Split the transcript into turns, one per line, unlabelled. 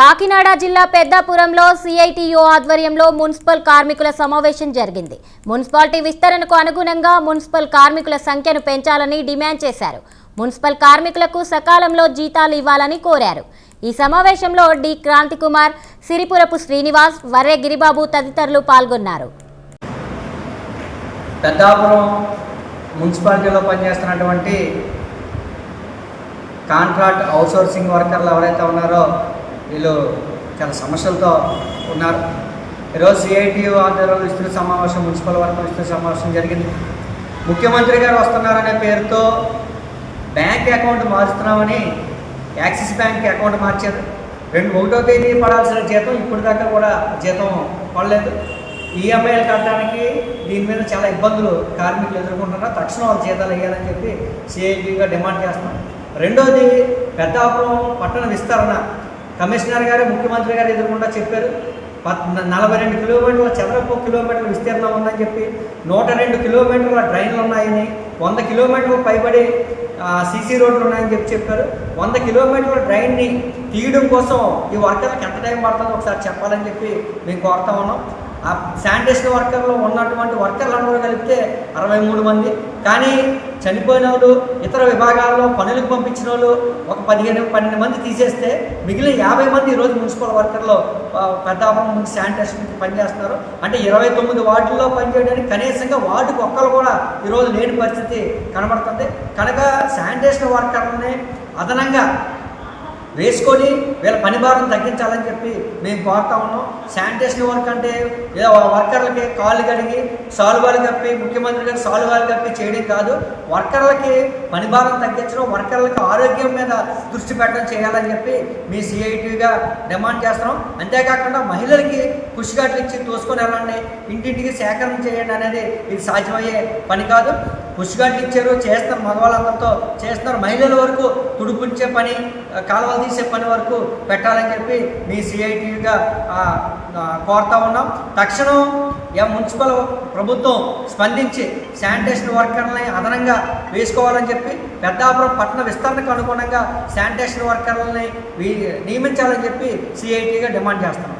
కాకినాడ జిల్లా పెద్దాపురంలో సిఐటియు ఆధ్వర్యంలో మున్సిపల్ కార్మికుల సమావేశం జరిగింది. మున్సిపాలిటీ విస్తరణకు అనుగుణంగా మున్సిపల్ కార్మికుల సంఖ్యను పెంచాలని డిమాండ్ చేశారు. మున్సిపల్ కార్మికులకు సకాలంలో జీతాలు ఇవ్వాలని కోరారు. ఈ సమావేశంలో డి. క్రాంతికుమార్ సిరిపురపు శ్రీనివాస్ వర్రె గిరిబాబు తదితరులు పాల్గొన్నారు.
పెద్దాపురం మున్సిపాలిటీలో పనిచేస్తున్నటువంటి కాంట్రాక్ట్ అవుట్సోర్సింగ్ వర్కర్లు ఎవరైతే ఉన్నారో వీళ్ళు చాలా సమస్యలతో ఉన్నారు. ఈరోజు సిఐటియు ఆధ్వర్యంలో విస్తృత సమావేశం మున్సిపల్ వర్గం విస్తృత సమావేశం జరిగింది. ముఖ్యమంత్రి గారు వస్తున్నారనే పేరుతో బ్యాంక్ అకౌంట్ మారుస్తున్నామని యాక్సిస్ బ్యాంక్ అకౌంట్ మార్చారు. రెండు ఒకటో తేదీ పడాల్సిన జీతం ఇప్పుడు దాకా కూడా జీతం పడలేదు. ఈఎంఐలు కట్టడానికి దీని మీద చాలా ఇబ్బందులు కార్మికులు ఎదుర్కొంటున్నారు. తక్షణం వాళ్ళ జీతాలు వేయాలని చెప్పి సిఐటిగా డిమాండ్ చేస్తున్నాం. రెండోది పెద్దాపురం పట్టణ విస్తరణ. కమిషనర్ గారు ముఖ్యమంత్రి గారు ఎదురుకుండా చెప్పారు. పద్ నలభై రెండు కిలోమీటర్ల చదరపు కిలోమీటర్ల విస్తీర్ణం ఉందని చెప్పి నూట రెండు కిలోమీటర్ల ట్రైన్లు ఉన్నాయని వంద కిలోమీటర్లు పైబడి సీసీ రోడ్లు ఉన్నాయని చెప్పి చెప్పారు. వంద కిలోమీటర్ల ట్రైన్ని తీయడం కోసం ఈ వర్కర్లకు ఎంత టైం పడుతుందో ఒకసారి చెప్పాలని చెప్పి మేము కోరుతా ఉన్నాం. ఆ శానిటేషన్ వర్కర్లో ఉన్నటువంటి వర్కర్లు అందరూ కలిపితే అరవై మూడు మంది. కానీ చనిపోయిన వాళ్ళు ఇతర విభాగాల్లో పనులకు పంపించిన వాళ్ళు ఒక పదిహేను పన్నెండు మంది తీసేస్తే మిగిలిన యాభై మంది ఈరోజు మున్సిపల్ వర్కర్లో ఆ, పెద్దాపురం నుంచి శానిటేషన్కి పనిచేస్తున్నారు. అంటే ఇరవై తొమ్మిది వార్డుల్లో పనిచేయడానికి కనీసంగా వార్డుకు ఒక్కరు కూడా ఈరోజు లేని పరిస్థితి కనబడుతుంది. కనుక శానిటేషన్ వర్కర్లని అదనంగా వేసుకొని వీళ్ళ పని భారం తగ్గించాలని చెప్పి మేము కోరుతా ఉన్నాం. శానిటేషన్ వర్క్ అంటే ఏదో వర్కర్లకి కాళ్ళు కడిగి సాల్వాలు కప్పి ముఖ్యమంత్రి గారు సాల్వాలు కప్పి చేయడం కాదు. వర్కర్లకి పని భారం తగ్గించడం వర్కర్లకి ఆరోగ్యం మీద దృష్టి పెట్టడం చేయాలని చెప్పి మీ సిఐటీగా డిమాండ్ చేస్తున్నాం. అంతేకాకుండా మహిళలకి పుష్గాట్లు ఇచ్చి తోసుకొని వెళ్ళండి ఇంటింటికి సేకరణ చేయండి అనేది ఇది సాధ్యమయ్యే పని కాదు. పుష్గాట్లు ఇచ్చారు చేస్తారు మగవాళ్ళందరితో చేస్తున్నారు. మహిళల వరకు తుడుపుంచే పని కాలువలు తీసే పని వరకు పెట్టాలని చెప్పి మీ సిఐటిగా కోరుతా ఉన్నాం. తక్షణం యా మున్సిపల్ ప్రభుత్వం స్పందించి శానిటేషన్ వర్కర్లని అదనంగా వేసుకోవాలని చెప్పి పెద్దాపురం పట్టణ విస్తరణకు అనుగుణంగా శానిటేషన్ వర్కర్లని నియమించాలని చెప్పి సిఐటిగా డిమాండ్ చేస్తున్నాం.